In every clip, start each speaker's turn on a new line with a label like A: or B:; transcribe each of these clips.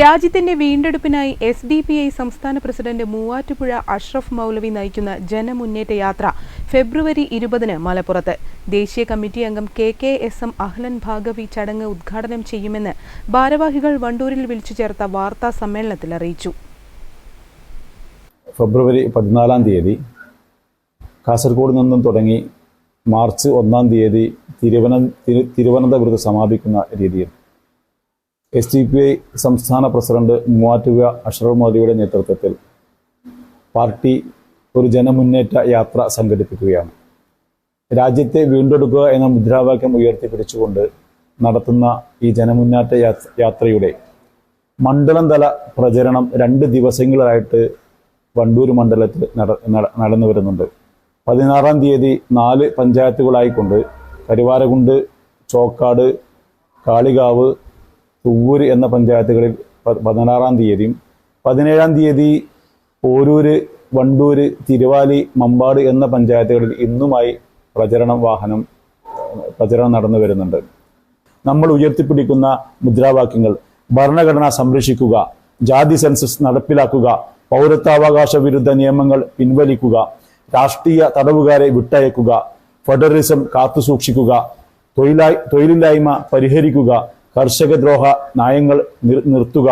A: രാജ്യത്തിന്റെ വീണ്ടെടുപ്പിനായി S D P I സംസ്ഥാന പ്രസിഡന്റ് മൂവാറ്റുപുഴ അഷ്റഫ് മൗലവി നയിക്കുന്ന ജനമുന്നേറ്റ യാത്ര ഫെബ്രുവരി ഇരുപതിന് മലപ്പുറത്ത്. ദേശീയ കമ്മിറ്റി അംഗം K K S M Ahlan Bhagavi ചടങ്ങ് ഉദ്ഘാടനം ചെയ്യുമെന്ന് ഭാരവാഹികൾ വണ്ടൂരിൽ വിളിച്ചു ചേർത്ത വാർത്താ സമ്മേളനത്തിൽ അറിയിച്ചു.
B: ഫെബ്രുവരി പതിനാലാം തീയതി കാസർഗോഡ് നിന്നും തുടങ്ങി മാർച്ച് ഒന്നാം തീയതി തിരുവന തിരു- തിരുവനന്തപുരത്ത് സമാപിക്കുന്ന രീതിയിൽ എസ് ഡി പി ഐ സംസ്ഥാന പ്രസിഡന്റ് മൂവാറ്റുപുഴ അഷറഫ് മോദിയുടെ നേതൃത്വത്തിൽ പാർട്ടി ഒരു ജനമുന്നേറ്റ യാത്ര സംഘടിപ്പിക്കുകയാണ്. രാജ്യത്തെ വീണ്ടെടുക്കുക എന്ന മുദ്രാവാക്യം ഉയർത്തിപ്പിടിച്ചുകൊണ്ട് നടത്തുന്ന ഈ ജനമുന്നേറ്റ യാത്രയുടെ മണ്ഡലം തല പ്രചരണം രണ്ട് ദിവസങ്ങളായിട്ട് വണ്ടൂർ മണ്ഡലത്തിൽ നട നട- നടന്നു വരുന്നുണ്ട്. പതിനാറാം തീയതി നാല് പഞ്ചായത്തുകളായിക്കൊണ്ട് കരുവാരകുണ്ട് ചോക്കാട് കാളികാവ് തുവ്വൂര് എന്ന പഞ്ചായത്തുകളിൽ പതിനാറാം തീയതിയും പതിനേഴാം തീയതി പോരൂര് വണ്ടൂര് തിരുവാലി മമ്പാട് എന്ന പഞ്ചായത്തുകളിൽ ഇന്നുമായി പ്രചരണം വാഹനം പ്രചരണം നടന്നു വരുന്നുണ്ട്. നമ്മൾ ഉയർത്തിപ്പിടിക്കുന്ന മുദ്രാവാക്യങ്ങൾ ഭരണഘടന സംരക്ഷിക്കുക ജാതി സെൻസസ് നടപ്പിലാക്കുക പൗരത്വാവകാശ വിരുദ്ധ നിയമങ്ങൾ പിൻവലിക്കുക രാഷ്ട്രീയ തടവുകാരെ വിട്ടയക്കുക ഫെഡറലിസം കാത്തുസൂക്ഷിക്കുക തൊഴിലായി തൊഴിലില്ലായ്മ പരിഹരിക്കുക കർഷകദ്രോഹ നയങ്ങൾ നിർ- നിർത്തുക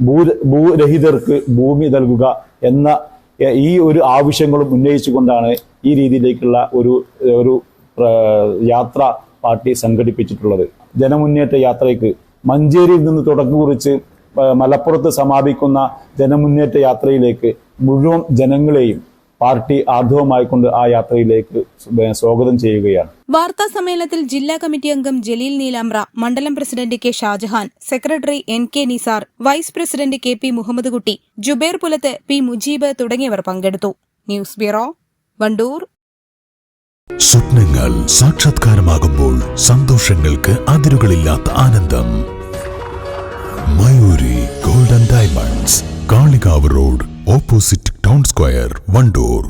B: ഭൂ ഭൂരഹിതർക്ക് ഭൂമി നൽകുക എന്ന ഈ ഒരു ആവശ്യങ്ങളും ഉന്നയിച്ചുകൊണ്ടാണ് ഈ രീതിയിലേക്കുള്ള ഒരു ഒരു യാത്ര പാർട്ടി സംഘടിപ്പിച്ചിട്ടുള്ളത്. ജനമുന്നേറ്റ യാത്രയ്ക്ക് മഞ്ചേരിയിൽ നിന്ന് തുടക്കം കുറിച്ച് മലപ്പുറത്ത് സമാപിക്കുന്ന ജനമുന്നേറ്റ യാത്രയിലേക്ക് മുഴുവൻ ജനങ്ങളെയും പാർട്ടി ആർദ്രവമായിക്കൊണ്ട് ആ യാത്രയിലേക്ക് സ്വാഗതം ചെയ്യുകയാണ്.
C: വാർത്താ സമ്മേളനത്തിൽ ജില്ലാ കമ്മിറ്റി അംഗം ജലീൽ നീലാമ്ര മണ്ഡലം president K Shajahan secretary N K Nisar vice president K P Muhammad Kutty Jubair Pulath P Mujeeb തുടങ്ങിയവർ പങ്കെടുത്തു. News bureau Wandoor.
D: സ്വപ്നങ്ങൾ സാക്ഷാത്കാരമാകുമ്പോൾ സന്തോഷങ്ങൾക്ക് അതിരുകളില്ലാത്ത ആനന്ദം. Mayoori golden diamonds Kalikavu road opposite town square Wandoor.